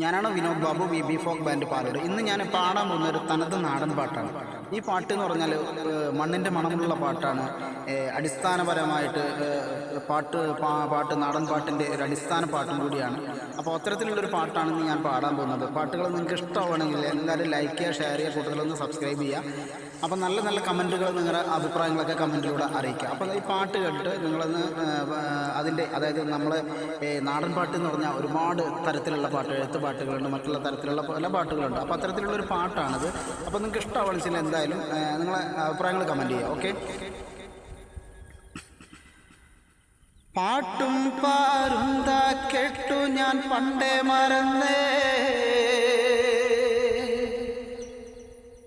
ഞാനാണ് Vinod Babu V B folk band Palode. ഇന്ന് ഞാൻ പാടാൻ പോകുന്ന ഒരു തനത് നാടൻ പാട്ടാണ്. ഈ പാട്ട് എന്ന് പറഞ്ഞാൽ മണ്ണിന്റെ മണമുള്ള പാട്ടാണ്. അടിസ്ഥാനപരമായിട്ട് പാട്ട് പാട്ട് നാടൻ പാട്ടിന്റെ ഒരു അടിസ്ഥാന പാട്ടും കൂടിയാണ്. അപ്പോൾ അത്തരത്തിലുള്ളൊരു പാട്ടാണ് ഞാൻ പാടാൻ പോകുന്നത്. പാട്ടുകൾ നിങ്ങൾക്ക് ഇഷ്ടമാണെങ്കിൽ എല്ലാവരും ലൈക്ക് ചെയ്യുക ഷെയർ ചെയ്യുക കൂടുതലൊന്ന് സബ്സ്ക്രൈബ് ചെയ്യുക. അപ്പം നല്ല നല്ല കമന്റുകൾ നിങ്ങളുടെ അഭിപ്രായങ്ങളൊക്കെ കമന്റിലൂടെ അറിയിക്കുക. അപ്പോൾ ഈ പാട്ട് കേട്ടിട്ട് നിങ്ങളൊന്ന് അതിന്റെ അതായത് നമ്മളെ നാടൻ പാട്ട് എന്ന് പറഞ്ഞാൽ ഒരുപാട് തരത്തിലുള്ള പാട്ട് എഴുത്ത് പാട്ടുകളുണ്ട് മറ്റുള്ള തരത്തിലുള്ള പല പാട്ടുകളുണ്ട്. അപ്പോൾ അത്തരത്തിലുള്ളൊരു പാട്ടാണത്. അപ്പോൾ നിങ്ങൾക്ക് വെച്ചാൽ എന്തായാലും നിങ്ങളെ അഭിപ്രായങ്ങൾ കമന്റ് ചെയ്യുക ഓക്കെ? പാട്ടും പാരുന്താ കെട്ടു ഞാൻ പണ്ടേ മറന്നേ.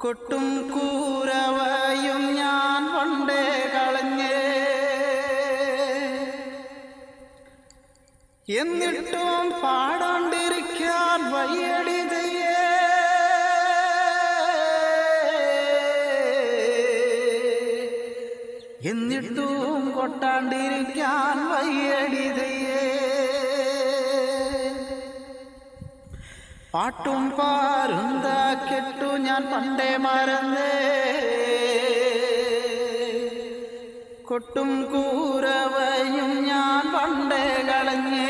കൊട്ടും കൂരവയും ഞാൻ പണ്ടേ കളഞ്ഞേ. എന്നിട്ടും പാടാണ്ടിരിക്കാൻ വയ്യടി ചെയ്യേ. എന്നിട്ടും കൊട്ടാണ്ടിരിക്കാൻ വയ്യടിതയേ പാട്ടും പാരുന്ത കെട്ടു ഞാൻ പണ്ടേ മറന്നേ. കൊട്ടും കൂരവയും ഞാൻ പണ്ടേ കളഞ്ഞേ.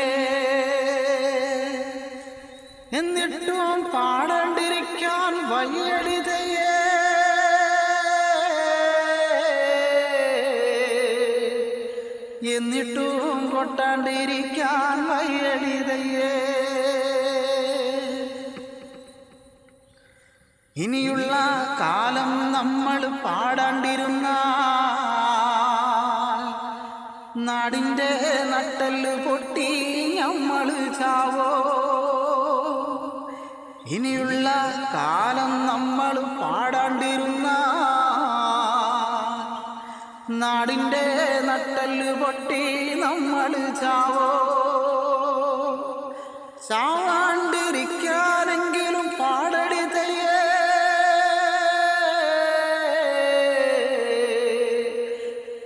എന്നിട്ടും പാടേണ്ടിരിക്കാൻ വയ്യടിതയേ. എന്നിട്ടും കൊട്ടാണ്ടിരിക്കാൻ വയ്യടിതയേ. ഇനിയുള്ള കാലം നമ്മൾ പാടാണ്ടിരുന്ന നാടിന്റെ നട്ടൽ പൊട്ടി നമ്മൾ ചാവോ? ഇനിയുള്ള കാലം നമ്മൾ പാടാണ്ടിരുന്ന. നാടിന്റെ നട്ടൽ പൊട്ടി നമ്മൾ ചാവോ? ചാവാണ്ടിരിക്കാനെങ്കിലും പാടടി തയ്യേ.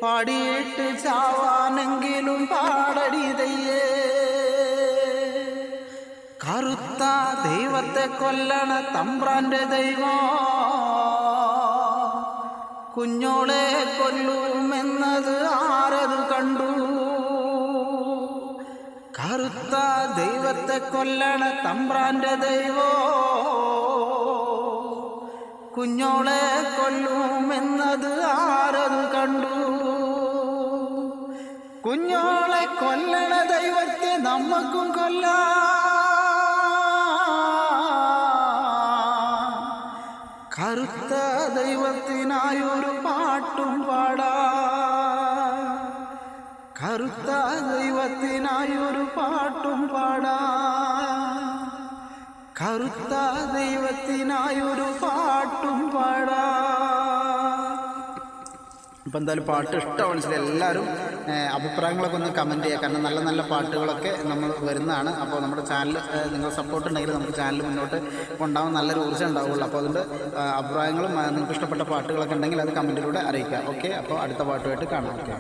പാടിയിട്ട് ചാവാനെങ്കിലും പാടടി തയ്യേ. കറുത്ത ദൈവത്തെ കൊല്ലണ തമ്പ്രാന്റെ ദൈവം. കുഞ്ഞോളെ കൊല്ലുമെന്നത് ആരത് കണ്ടു. കറുത്ത ദൈവത്തെ കൊല്ലണ തമ്പ്രാന്റെ ദൈവോ. കുഞ്ഞോളെ കൊല്ലുമെന്നത് ആരത് കണ്ടു. കുഞ്ഞോളെ കൊല്ലണ ദൈവത്തെ നമുക്കും കൊല്ലാം. കറുത്ത ദൈവത്തിനായൊരു പാട്ടും പാടാ. കറുത്ത ദൈവത്തിനായൊരു പാട്ടും പാടാ. കറുത്ത ദൈവത്തിനായൊരു പാട്ടും പാടാ. ഇപ്പം എന്തായാലും പാട്ട് ഇഷ്ടമാണ് എല്ലാവരും അഭിപ്രായങ്ങളൊക്കെ ഒന്ന് കമന്റ് ചെയ്യുക. കാരണം നല്ല നല്ല പാട്ടുകളൊക്കെ നമ്മൾ വരുന്നതാണ്. അപ്പോൾ നമ്മുടെ ചാനൽ നിങ്ങൾ സപ്പോർട്ട് ഉണ്ടെങ്കിൽ നമുക്ക് ചാനൽ മുന്നോട്ട് കൊണ്ടുപോകാൻ നല്ലൊരു ഊർജം ഉണ്ടാവുള്ളൂ അപ്പോൾ അതുകൊണ്ട് അഭിപ്രായങ്ങളും നിങ്ങൾക്ക് ഇഷ്ടപ്പെട്ട പാട്ടുകളൊക്കെ ഉണ്ടെങ്കിൽ അത് കമന്റിലൂടെ അറിയിക്കുക. ഓക്കെ അപ്പോൾ അടുത്ത പാട്ടുമായിട്ട് കാണാം. ഓക്കെ